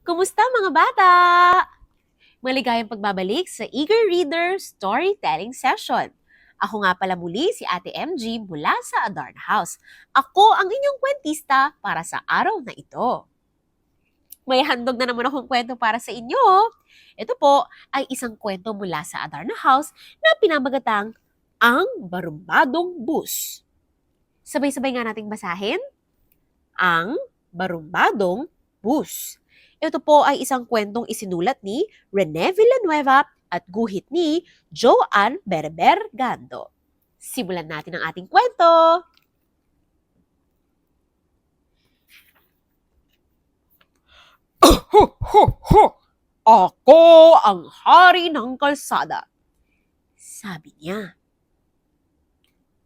Kumusta mga bata? Maligayang pagbabalik sa Eager Reader Storytelling Session. Ako nga pala muli si Ate MG mula sa Adarna House. Ako ang inyong kwentista para sa araw na ito. May handog na naman akong kwento para sa inyo. Ito po ay isang kwento mula sa Adarna House na pinamagatang Ang Barumbadong Bus. Sabay-sabay nga nating basahin. Ang Barumbadong Bus. Ito po ay isang kwentong isinulat ni Rene Villanueva at guhit ni Joanne Berber Gando. Simulan natin ang ating kwento. Ho, ho, ho! Ako ang hari ng kalsada. Sabi niya.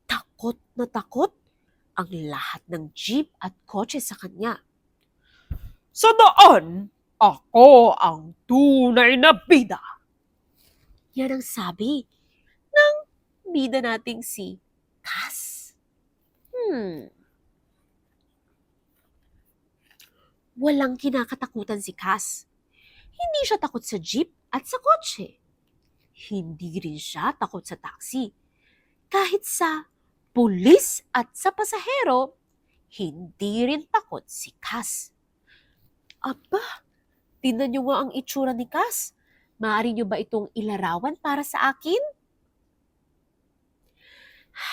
Takot na takot ang lahat ng jeep at kotse sa kanya. Sa daan, ako ang tunay na bida. Yan ang sabi ng bida nating si Cass. Hmm. Walang kinakatakutan si Cass. Hindi siya takot sa jeep at sa kotse. Hindi rin siya takot sa taxi. Kahit sa pulis at sa pasahero, hindi rin takot si Cass. Aba, tingnan niyo nga ang itsura ni Cass. Maaari niyo ba itong ilarawan para sa akin?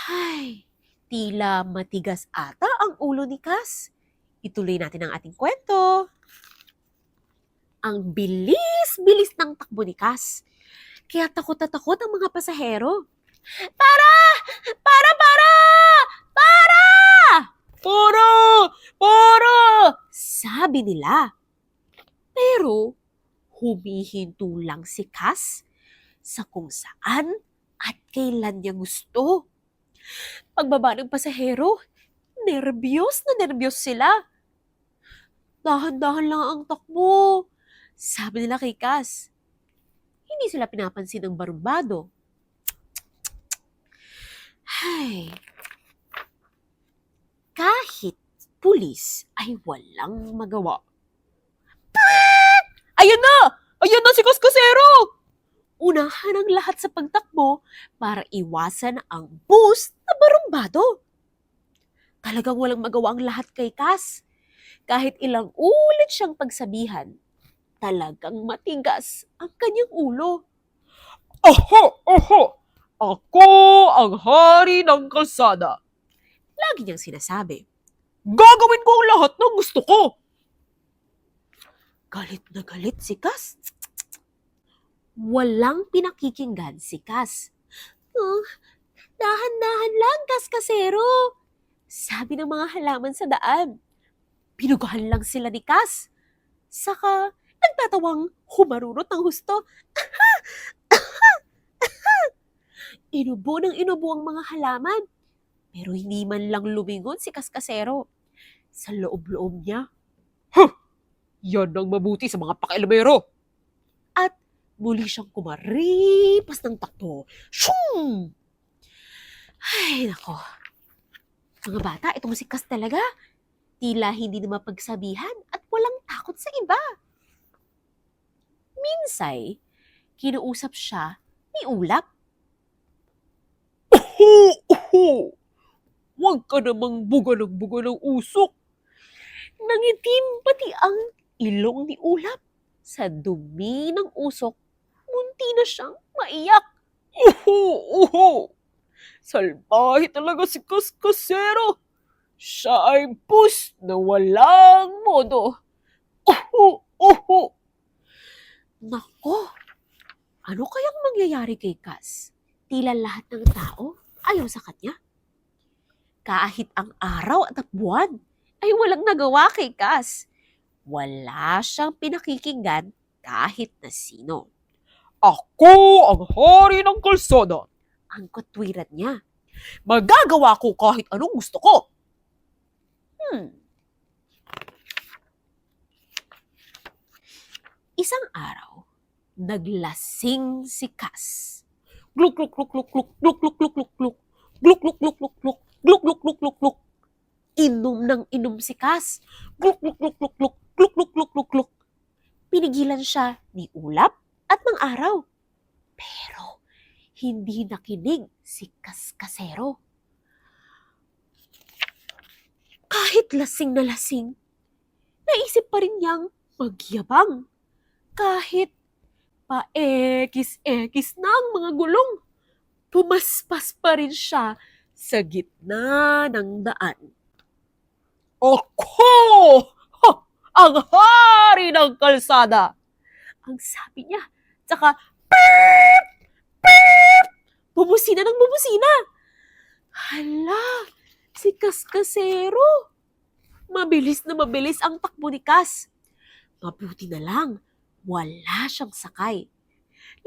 Hay, tila matigas ata ang ulo ni Cass. Ituloy natin ang ating kwento. Ang bilis-bilis ng takbo ni Cass. Kaya takot na takot ang mga pasahero. Para! Para, para! Para! Para! Para! Sabi nila. Pero, humihinto lang si Cass sa kung saan at kailan niya gusto. Pagbaba ng pasahero, nervyos na nervyos sila. Dahan-dahan lang ang takbo. Sabi nila kay Cass. Hindi sila pinapansin ng barumbado. Hay. Kahit pulis ay walang magawa. Ayan na! Ayan na si Kaskasero! Unahan ang lahat sa pagtakbo para iwasan ang bus na barumbado. Talagang walang magawa ang lahat kay Cass. Kahit ilang ulit siyang pagsabihan, talagang matigas ang kanyang ulo. Oho! Oho! Ako ang hari ng kalsada. Lagi niyang sinasabi. Gagawin ko ang lahat ng gusto ko. Galit na galit si Cass. Walang pinakikinggan si Cass. Oh, dahan-dahan lang, Cass Kasero. Sabi ng mga halaman sa daan. Pinugahan lang sila ni Cass. Saka, nagtatawang humarurot ng husto. inubo ng inubo ang mga halaman. Pero hindi man lang lumingon si Kaskasero. Sa loob-loob niya, Yan ang mabuti sa mga pakialamero. muli siyang kumaripas ng takbo. Shum! Ay, nako. Mga bata, itong si Kas talaga. Tila hindi na mapagsabihan at walang takot sa iba. Minsay, kinuusap siya ni Ulap. Oho! Oho! Huwag ka namang buga ng buga ng usok. Nangitim pati ang ilong ni Ulap. Sa dumi ng usok, munti na siyang maiyak. Oho! Oho! Salbahe talaga si Kaskasero. Siya ay bus na walang modo. Oho! Oho! Nako, ano kayang mangyayari kay Cass? Tila lahat ng tao ayaw sa kanya. Kahit ang araw at ang buwan ay walang nagawa kay Cass. Wala siyang pinakikinggan kahit na sino. Ako ang hari ng kalsada. Ang katwiran niya. Magagawa ko kahit anong gusto ko. Hmm. Isang araw, naglasing si Cass. Gluk gluk gluk gluk gluk gluk gluk gluk gluk gluk gluk gluk gluk gluk gluk gluk gluk gluk gluk Inom ng inom si Cass. gluk gluk gluk gluk gluk gluk gluk gluk gluk gluk pinigilan siya ni ulap at ng araw. Pero hindi nakinig si Kaskasero. Kahit lasing na lasing, naisip pa rin niyang magyabang. Kahit paekis-ekis na ang mga gulong, pumaspas pa rin siya sa gitna ng daan. Ako! Ang hari ng kalsada! Ang sabi niya. Tsaka, Peep! Peep! Bumusina ng bumusina. Hala, si Kaskasero. Mabilis na mabilis ang takbo ni Kas. Mabuti na lang, wala siyang sakay.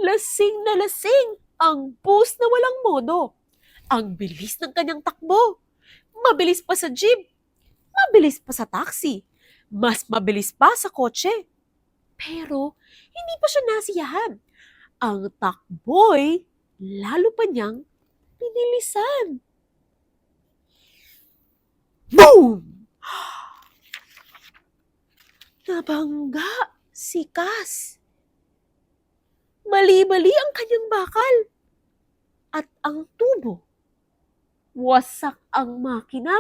Lasing na lasing ang bus na walang modo. Ang bilis ng kanyang takbo. Mabilis pa sa jeep. Mabilis pa sa taxi. Mas mabilis pa sa kotse. Pero, hindi pa siya nasiyahan. Ang takboy, lalo pa niyang pinilisan. Boom! Nabangga si Kas. Mali-mali ang kanyang bakal. At ang tubo. Wasak ang makina.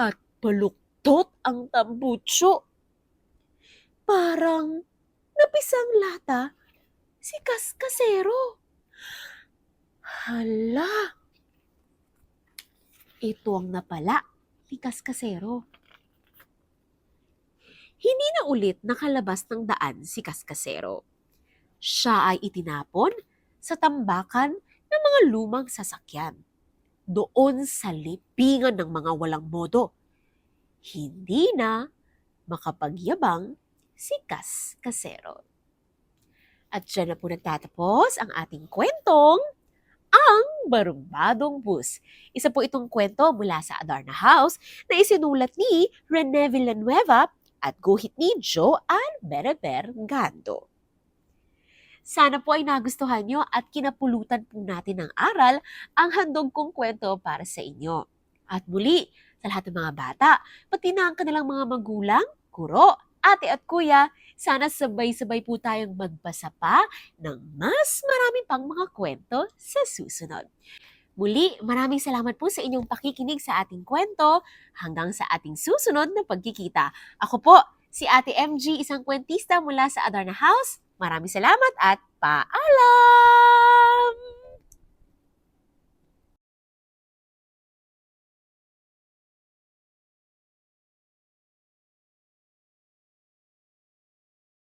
At baluktot ang tambutso. Parang napisang lata si Kaskasero. Hala! Ito ang napala ni Kaskasero. Hindi na ulit nakalabas ng daan si Kaskasero. Siya ay itinapon sa tambakan ng mga lumang sasakyan. Doon sa lipingan ng mga walang modo. Hindi na makapagyabang si Kaskasero. At dyan na po nagtatapos ang ating kwentong ang Barumbadong Bus. Isa po itong kwento mula sa Adarna House na isinulat ni Rene Villanueva at guhit ni Joan Bereber Gando. Sana po ay nagustuhan nyo at kinapulutan po natin ng aral ang handog kong kwento para sa inyo. At muli, sa lahat ng mga bata, pati na ang kanilang mga magulang, kuro, ate at kuya, sana sabay-sabay po tayong magbasa pa ng mas marami pang mga kwento sa susunod. Muli, maraming salamat po sa inyong pakikinig sa ating kwento hanggang sa ating susunod na pagkikita. Ako po, si Ate MG, isang kwentista mula sa Adarna House. Maraming salamat at paalam!